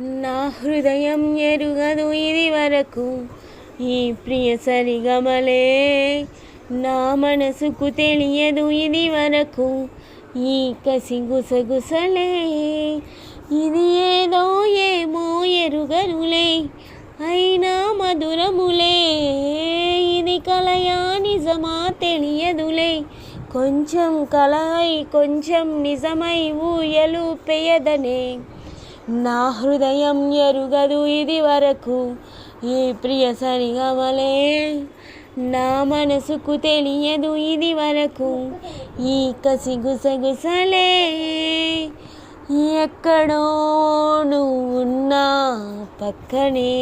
నా హృదయం ఎరుగదు ఇది వరకు ఈ ప్రియ సరిగమలే నా మనసుకు తెలియదు ఇది వరకు ఈ కసి గుసగుసలే ఇది ఏదో ఏమో ఎరుగరులే అయినా మధురములే. ఇది కలయా నిజమా తెలియదులే. కొంచెం కలహై కొంచెం నిజమై ఊయలు పెయదనే. నా హృదయం ఎరుగదు ఇది వరకు ఈ ప్రియ సరిగమలే నా మనసుకు తెలియదు ఇది వరకు ఈ కసి గుసగుసలే ఎక్కడో నువ్వున్నా పక్కనే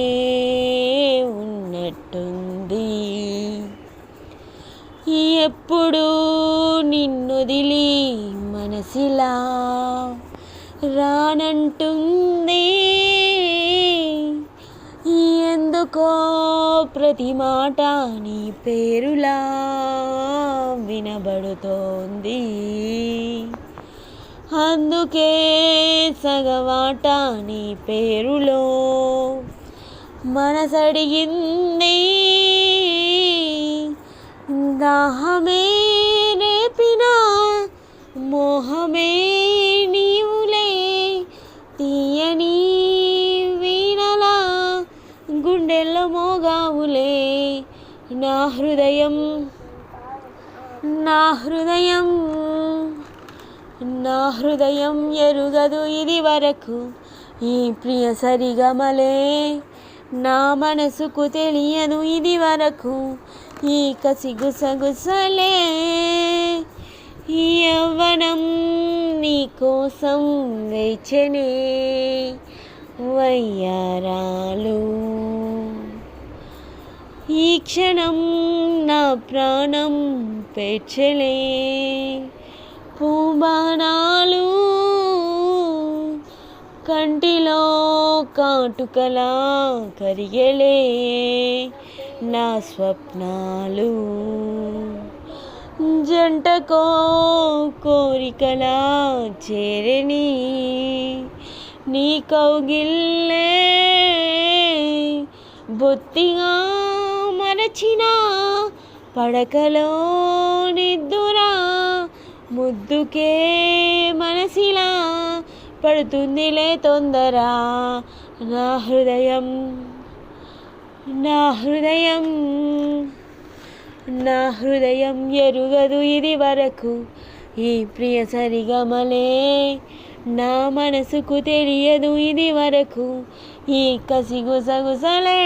ఉన్నట్టుంది. ఎప్పుడూ నిన్నుదిలి మనసిలా రానంటుంది. ఎందుకో ప్రతి మాట నీ పేరులా వినబడుతోంది. అందుకే సగవాట నీ పేరులో మనసడిగింది. దాహమే రేపిన మోహమే మోగావులే నా హృదయం నా హృదయం నా హృదయం ఎరుగదు ఇది వరకు ఈ ప్రియ సరిగమలే. నా మనసుకు తెలియదు ఇది వరకు ఈ కసిగుసగుసలే. ఈ యవ్వనం నీ కోసం వేచనే. వయ్యారాలు. ఈ క్షణం నా ప్రాణం పెచ్చలే. పూబాణాలు కంటిలో కాటుకలా కరిగలే. నా స్వప్నాలు జంటకో కోరికలా చేరని నీ కౌగిల్లే బొత్తిగా మరచిన పడకలో నిద్దురా ముద్దుకే మనసిలా పడుతుందిలే తొందర. నా హృదయం నా హృదయం నా హృదయం ఎరుగదు ఇది వరకు ఈ ప్రియ సరిగమలే నా మనసుకు తెలియదు ఇది వరకు ఈ కసిగుసగుసలే